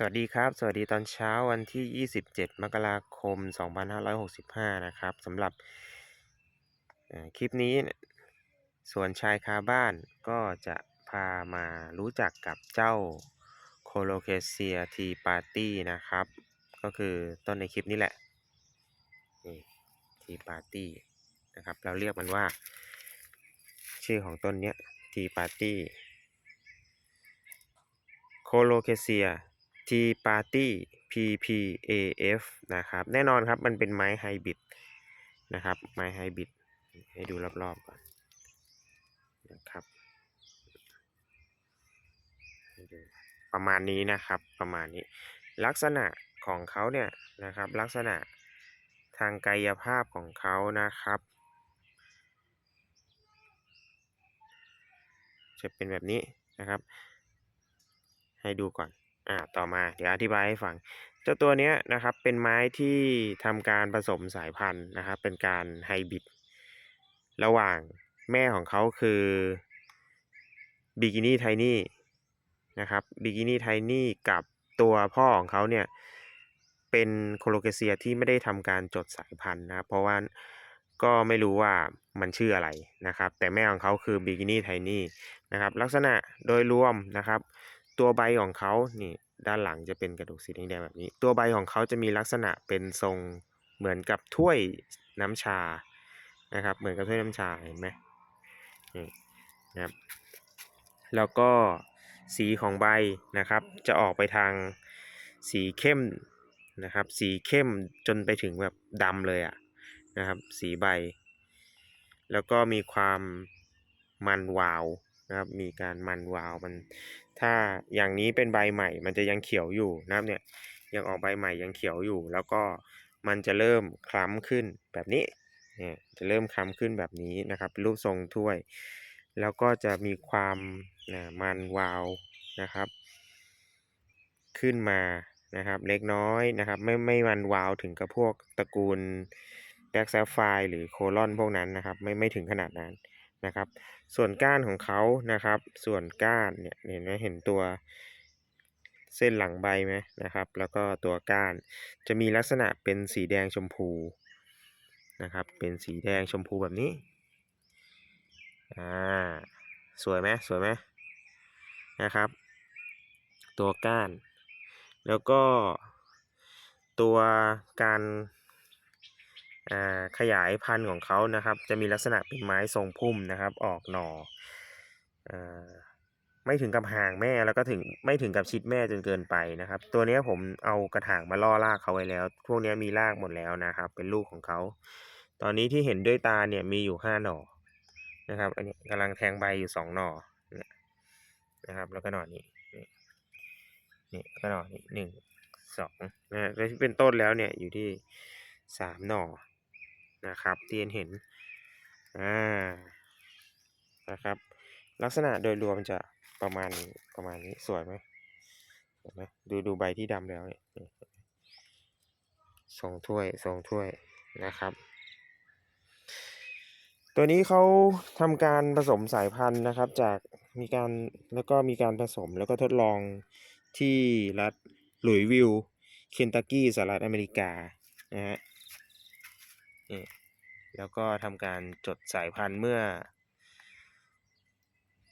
สวัสดีครับ สวัสดีตอนเช้าวันที่ 27 มกราคม 2565 นะครับสำหรับคลิปนี้สวนชายคาบ้านก็จะพามารู้จักกับเจ้าโคโลเคเซียทีปาร์ตี้นะครับ ก็คือต้นในคลิปนี้แหละ นี่ทีปาร์ตี้นะครับ เราเรียกมันว่า ชื่อของต้นเนี้ยทีปาร์ตี้โคโลเคเซีย ทีปาร์ตี้ PPAF นะครับ แน่นอนครับมันเป็นไม้ไฮบริดนะครับ ไม้ไฮบริดให้ดูรอบๆก่อนนะครับประมาณนี้นะครับประมาณนี้ ลักษณะของเขาเนี่ยนะครับ ลักษณะทางกายภาพของเขานะครับ จะเป็นแบบนี้นะครับ ให้ดูก่อน อ่าต่อมาเดี๋ยวอธิบายให้ฟัง เจ้าตัวเนี้ยนะครับเป็นไม้ที่ทำการผสมสายพันธุ์นะครับเป็นการไฮบริดระหว่างแม่ของเขาคือบิกินี่ไทนี่นะครับบิกินี่ไทนี่กับตัวพ่อของเขาเนี่ยเป็นโคโลเคเซียที่ไม่ได้ทำการจดสายพันธุ์นะครับเพราะว่าก็ไม่รู้ว่ามันชื่ออะไรนะครับ แต่แม่ของเขาคือบิกินี่ไทนี่นะครับลักษณะโดยรวมนะครับ ตัวใบของเขานี่ด้านหลังจะเป็นกระดูกสีแดงแบบนี้ ตัวใบของเขาจะมีลักษณะเป็นทรงเหมือนกับถ้วยน้ำชานะครับ เหมือนกับถ้วยน้ำชาเห็นไหมนี่นะครับ แล้วก็สีของใบนะครับ จะออกไปทางสีเข้มนะครับ สีเข้มจนไปถึงแบบดำเลยอะนะครับ สีใบ แล้วก็มีความมันวาว นะครับ มีการมันวาวมัน ถ้าอย่างนี้เป็นใบใหม่ มันจะยังเขียวอยู่นะครับเนี่ยยังออกใบใหม่ยังเขียวอยู่ แล้วก็มันจะเริ่มคล้ำขึ้นแบบนี้เนี่ยจะเริ่มคล้ำขึ้นแบบนี้นะครับ รูปทรงถ้วย แล้วก็จะมีความนะมันวาวนะครับ ขึ้นมานะครับเล็กน้อยนะครับ ไม่ไม่มันวาวถึงกับพวกตระกูลแบ็กแซฟไฟหรือโคลอนพวกนั้นนะครับ ไม่ไม่ถึงขนาดนั้น นะครับ ส่วนก้านของเขานะครับ ส่วนก้านเนี่ยเห็นไหมเห็นตัวเส้นหลังใบไหมนะครับ แล้วก็ตัวก้านจะมีลักษณะเป็นสีแดงชมพูนะครับ เป็นสีแดงชมพูแบบนี้อ่าสวยไหมสวยไหมนะครับ ตัวก้าน แล้วก็ตัวการ ขยายพันธุ์ของเขานะครับ จะมีลักษณะเป็นไม้ทรงพุ่มนะครับ ออกหน่ออ่าไม่ถึงกับห่างแม่แล้วก็ถึงไม่ถึงกับชิดแม่จนเกินไปนะครับ ตัวนี้ผมเอากระถางมาล่อรากเขาไว้แล้ว พวกนี้มีรากหมดแล้วนะครับ เป็นลูกของเขา ตอนนี้ที่เห็นด้วยตาเนี่ยมีอยู่ห้าหน่อนะครับอันนี้กำลังแทงใบอยู่สองหน่อนะครับ แล้วก็หน่อนี้นี่นี่ก็หน่อนี้หนึ่งสองนะแล้วเป็นต้นแล้วเนี่ยอยู่ที่สามหน่อ นะครับที่เห็นเห็นอ่านะครับ ลักษณะโดยรวมจะประมาณนี้ประมาณนี้สวยไหมสวยไหมดูดูใบที่ดำแล้วเนี่ยนี่งถ้วยทรงถ้วยนะครับ ตัวนี้เขาทำการผสมสายพันธุ์นะครับจากมีการแล้วก็มีการผสมแล้วก็ทดลองที่รัฐหลุยวิลเคนตักกี้สหรัฐอเมริกานะฮะ นี่แล้วก็ทำการจดสายพันธุ์เมื่อ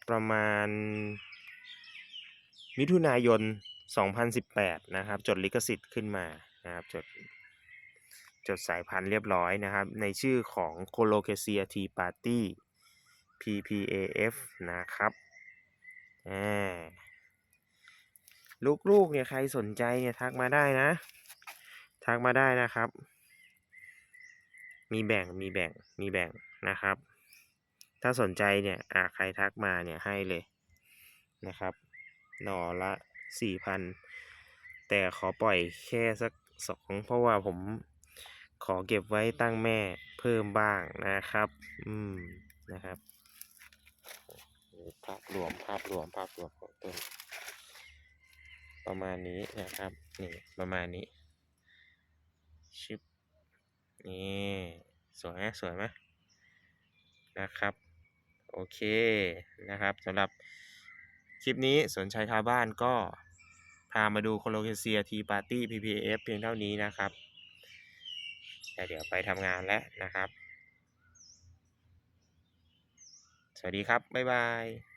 ประมาณ มิถุนายน 2018 นะครับ จดลิขสิทธิ์ขึ้นมานะครับจดจดสายพันธุ์เรียบร้อยนะครับ ในชื่อของ c o l o c a c i a Tea Party PPAF นะครับลูกๆเนี่ยใครสนใจเนี่ยทักมาได้นะ ทักมาได้นะครับ มีแบ่งมีแบ่งมีแบ่งนะครับ ถ้าสนใจเนี่ยอ่าใครทักมาเนี่ยให้เลยนะครับ หน่อละสี่พันแต่ขอปล่อยแค่สักสองเพราะว่าผมขอเก็บไว้ตั้งแม่เพิ่มบ้างนะครับ อืมนะครับภาพรวมภาพรวมภาพรวมของต้นประมาณนี้นะครับ นี่ประมาณนี้ นี่สวยไหมสวยไหมนะครับ โอเคนะครับสำหรับคลิปนี้สนใจคาบ้านก็พามาดูโคโลเคเซียทีปาร์ตี้ PPF เพียงเท่านี้นะครับแต่เดี๋ยวไปทำงานแล้วนะครับ สวัสดีครับ บ๊ายบาย